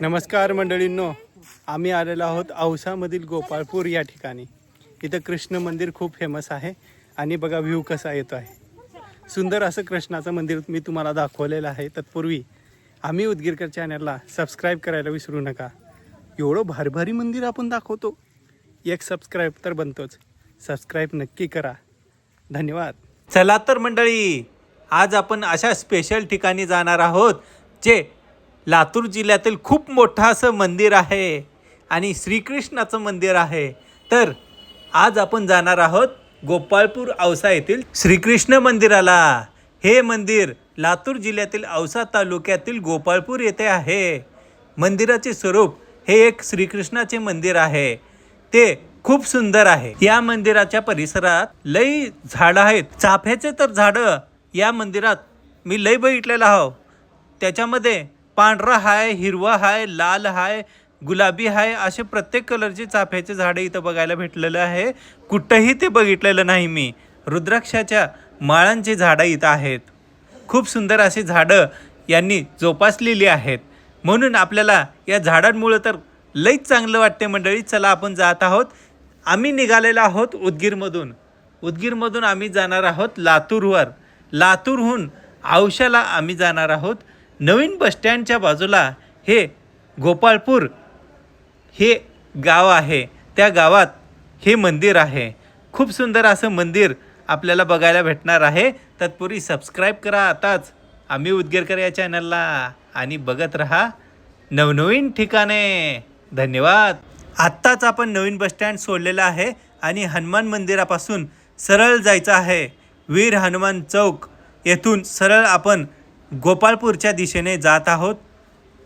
नमस्कार मंडळींनो आम्ही आलेलो आहोत औसामधील गोपाळपूर या ठिकाणी. इथं कृष्ण मंदिर खूप फेमस आहे आणि बघा व्ह्यू कसा येतो आहे. सुंदर असं कृष्णाचं मंदिर मी तुम्हाला दाखवलेलं आहे. तत्पूर्वी आम्ही उदगीरकर चॅनलला सबस्क्राईब करायला विसरू नका. एवढं भारभारी मंदिर आपण दाखवतो. एक सबस्क्राईब तर बनतोच. सबस्क्राईब नक्की करा. धन्यवाद. चला तर मंडळी आज आपण अशा स्पेशल ठिकाणी जाणार आहोत जे लातूर जिल्ह्यातील खूप मोठं असं मंदिर आहे आणि श्रीकृष्णाचं मंदिर आहे. तर आज आपण जाणार आहोत गोपाळपूर औसा येथील श्रीकृष्ण मंदिराला. हे मंदिर लातूर जिल्ह्यातील औसा तालुक्यातील गोपाळपूर येथे आहे. मंदिराचे स्वरूप हे एक श्रीकृष्णाचे मंदिर आहे. ते खूप सुंदर आहे. या मंदिराच्या परिसरात लई झाडं आहेत. चाफ्याचे तर झाडं या मंदिरात मी लई बघितलेलं आहो. त्याच्यामध्ये पांढरा हाय हिरवा हाय लाल हाय गुलाबी हाय असे प्रत्येक कलरचे चाफ्याचे झाडं इथं बघायला भेटलेलं आहे. कुठंही ते बघितलेलं नाही मी. रुद्राक्षाच्या माळांची झाडं इथं आहेत. खूप सुंदर अशी झाडं यांनी जोपासलेली आहेत. म्हणून आपल्याला या झाडांमुळं तर लईच चांगलं वाटते मंडळी. चला आपण जात आहोत. आम्ही निघालेलो आहोत उदगीरमधून. उदगीरमधून आम्ही जाणार आहोत लातूरवर. लातूरहून औशाला आम्ही जाणार आहोत. नवीन बसस्टँडच्या बाजूला हे गोपाळपूर हे गाव आहे. त्या गावात हे मंदिर आहे. खूप सुंदर असं मंदिर आपल्याला बघायला भेटणार आहे. तत्पूर्वी सबस्क्राईब करा आताच. आम्ही उदगीरकर या चॅनलला आणि बघत राहा. नवनवीन ठिकाणे. धन्यवाद. आत्ताच आपण नवीन बसस्टँड सोडलेलं आहे आणि हनुमान मंदिरापासून सरळ जायचं आहे. वीर हनुमान चौक येथून सरळ आपण गोपाळपूरच्या दिशेने जात आहोत.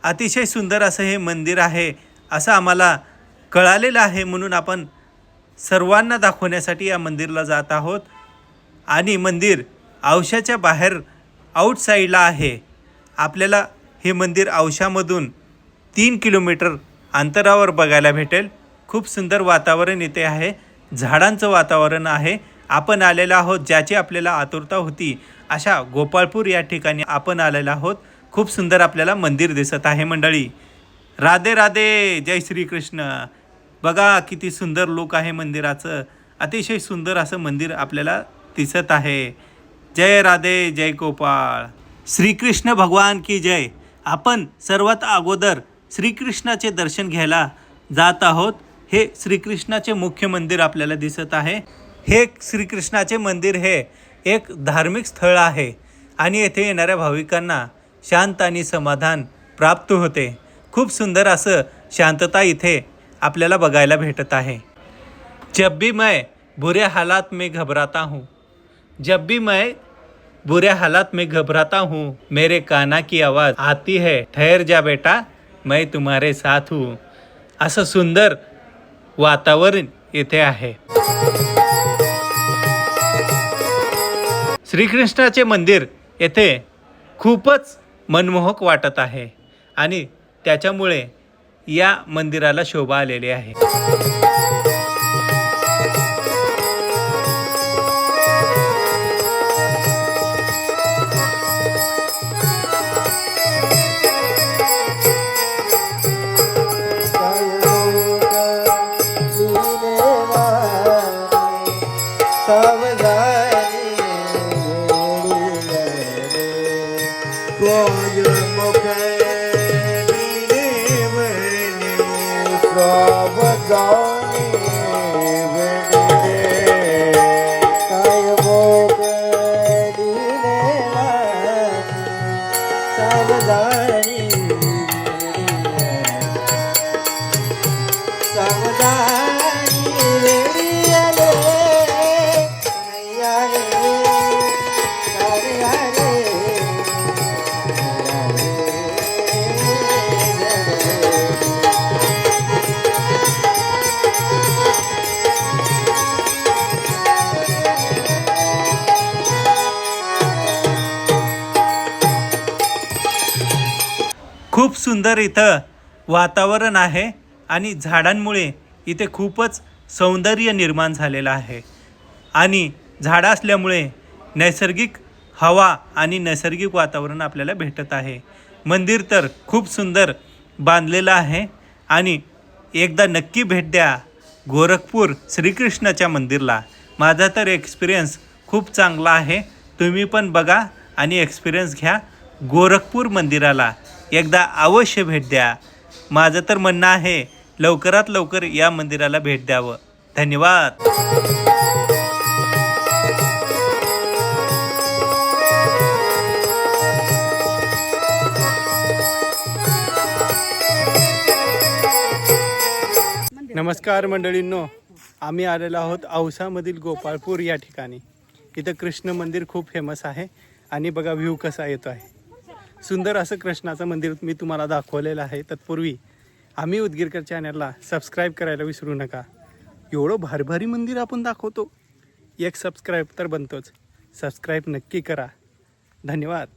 अतिशय सुंदर असं हे मंदिर आहे असं आम्हाला कळालेलं आहे म्हणून आपण सर्वांना दाखवण्यासाठी या मंदिरला जात आहोत. आणि मंदिर औशाच्या बाहेर आउटसाईडला आहे. आपल्याला हे मंदिर औशामधून तीन किलोमीटर अंतरावर बघायला भेटेल. खूप सुंदर वातावरण इथे आहे. झाडांचं वातावरण आहे. आपण आलेलो आहोत ज्याची आपल्याला आतुरता होती. अशा गोपाळपूर या ठिकाणी आपण आलेलो आहोत. खूप सुंदर आपल्याला मंदिर दिसत आहे मंडळी. राधे राधे जय श्रीकृष्ण. बघा किती सुंदर लोक आहे मंदिराचं. अतिशय सुंदर असं मंदिर आपल्याला दिसत आहे. जय राधे जय गोपाळ. श्रीकृष्ण भगवान की जय. आपण सर्वात अगोदर श्रीकृष्णाचे दर्शन घ्यायला जात आहोत. हे श्रीकृष्णाचे मुख्य मंदिर आपल्याला दिसत आहे. हे श्रीकृष्णाचे मंदिर हे एक धार्मिक स्थळ आहे आणि येथे येणाऱ्या भाविकांना शांत आणि समाधान प्राप्त होते. खूप सुंदर असं शांतता इथे आपल्याला बघायला भेटत आहे. जब भी मैं बुरे हालात में घबराता हूँ जब भी मैं बुरे हालात में घबराता हूँ मेरे काना की आवाज़ आती है ठहर जा बेटा मैं तुम्हारे साथ हूँ. असं सुंदर वातावरण येथे आहे. श्रीकृष्णाचे मंदिर येथे खूपच मनमोहक वाटत आहे आणि त्याच्यामुळे या मंदिराला शोभा आलेली आहे. God. खूप सुंदर इथं वातावरण आहे आणि झाडांमुळे इथे खूपच सौंदर्य निर्माण झालेलं आहे. आणि झाडं असल्यामुळे नैसर्गिक हवा आणि नैसर्गिक वातावरण आपल्याला भेटत आहे. मंदिर तर खूप सुंदर बांधलेलं आहे आणि एकदा नक्की भेट द्या गोरखपूर श्रीकृष्णाच्या मंदिरला. माझा तर एक्सपिरियन्स खूप चांगला आहे. तुम्ही पण बघा आणि एक्सपिरियन्स घ्या गोरखपूर मंदिराला. एकदा अवश्य भेट द्या. माझं तर म्हणणं आहे लवकरात लवकर या मंदिराला भेट द्यावं. धन्यवाद. नमस्कार मंडळींनो आम्ही आलेलो आहोत औसामधील गोपाळपूर या ठिकाणी. इथं कृष्ण मंदिर खूप फेमस आहे आणि बघा व्ह्यू कसा येतो आहे सुंदर असं कृष्णाचं मंदिर मी तुम्हाला दाखवलेलं आहे. तत्पूर्वी आम्ही उदगीरकर चॅनलला सबस्क्राईब करायला विसरू नका. एवढं भारभारी मंदिर आपण दाखवतो. एक सबस्क्राईब तर बनतोच. सबस्क्राईब नक्की करा. धन्यवाद.